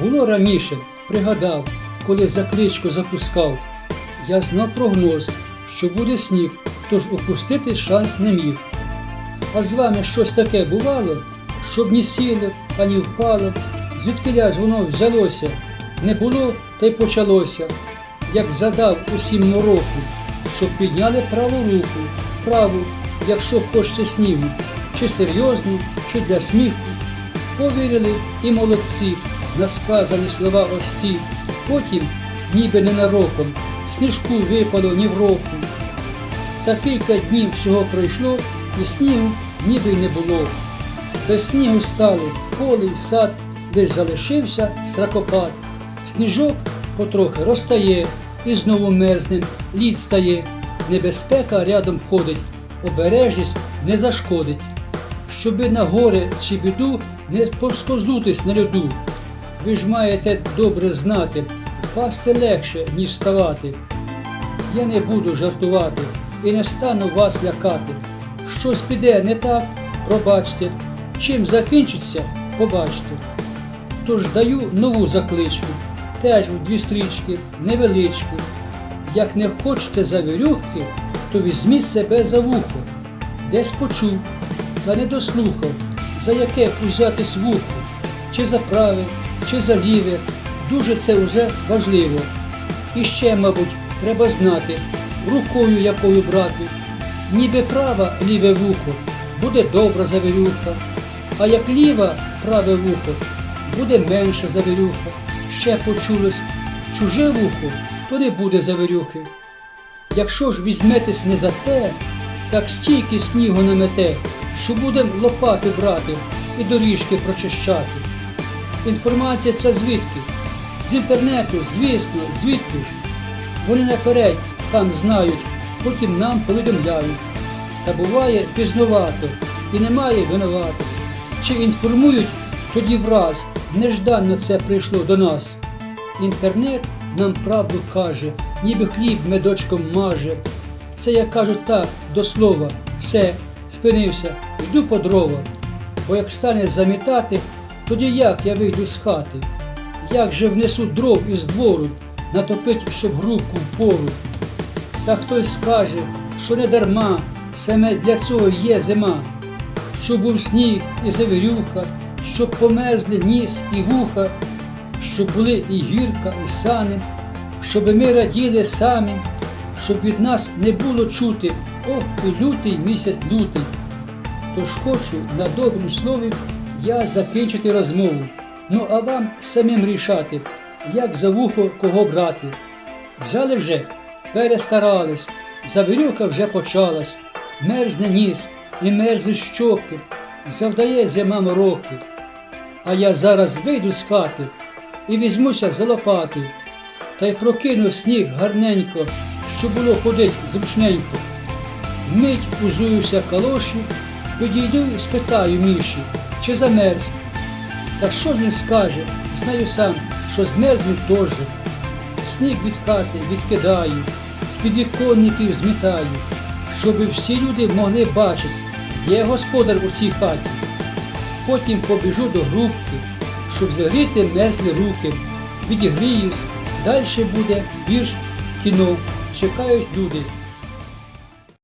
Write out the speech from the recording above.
Було раніше, пригадав, коли закличку запускав. Я знав прогноз, що буде сніг, тож упустити шанс не міг. А з вами щось таке бувало, щоб ні сіло, ані впало, звідки ж воно взялося, не було, та й почалося, як задав усім мороку, щоб підняли праву руку, праву, якщо хочете снігу, чи серйозно, чи для сміху. Повірили і молодці на сказані слова ось ці. Потім, ніби ненароком, сніжку випало ні в року. Та кілька днів всього пройшло, і снігу ніби й не було. Без снігу стало поле й сад, лиш залишився сракопад. Сніжок потрохи розтає, і знову мерзнем, лід стає. Небезпека рядом ходить, обережність не зашкодить. Щоби на горе чи біду не повскознутись на льоду. Ви ж маєте добре знати, впасти легше, ніж вставати. Я не буду жартувати і не стану вас лякати. Щось піде не так, пробачте, чим закінчиться, побачте. Тож даю нову закличку, теж у дві стрічки, невеличку. Як не хочете завірюхи, то візьміть себе за вухо, десь почув, та не дослухав, за яке узятись вухо, чи за праве, чи за ліве, дуже це вже важливо. І ще, мабуть, треба знати, рукою якою брати. Ніби права ліве вухо, буде добра завірюха, а як ліва праве вухо, буде менша завірюха. Ще почулось чуже вухо, то не буде завірюхи. Якщо ж візьметесь не за те, так стільки снігу намете, що будем лопати брати і доріжки прочищати. Інформація ця звідки? З інтернету, звісно, звідки ж? Вони наперед там знають, потім нам повідомляють. Та буває пізнувато і немає винуватих. Чи інформують тоді враз, нежданно це прийшло до нас. Інтернет нам правду каже, ніби хліб медочком маже. Це я кажу так, до слова, все, спинився, йду по дрова. Бо як стане замітати, тоді як я вийду з хати? Як же внесу дров із двору, натопить, щоб грубку впору? Та хтось скаже, що не дарма, саме для цього є зима, щоб був сніг і завірюха, щоб померзли ніс і вуха, щоб були і гірка, і сани, щоб ми раділи самі, щоб від нас не було чути, ох, і лютий місяць лютий. Тож хочу на добрім слові я закінчити розмову. Ну а вам самим рішати, як за вухо кого брати. Взяли вже, перестарались, завірюка вже почалась, мерзне ніс і мерзли щоки, завдає зима мороки. А я зараз вийду з хати і візьмуся за лопату, та й прокину сніг гарненько, щоб було ходить зручненько. Мить узуюся калоші, підійду і спитаю Міші, чи замерз. Та що ж він скаже? Знаю сам, що змерз він теж. Сніг від хати відкидаю, з підвіконників змітаю, щоби всі люди могли бачити, є господар у цій хаті. Потім побіжу до грубки, щоб загріти мерзлі руки, відігріюсь, далі буде вірш, кіно, чекають люди.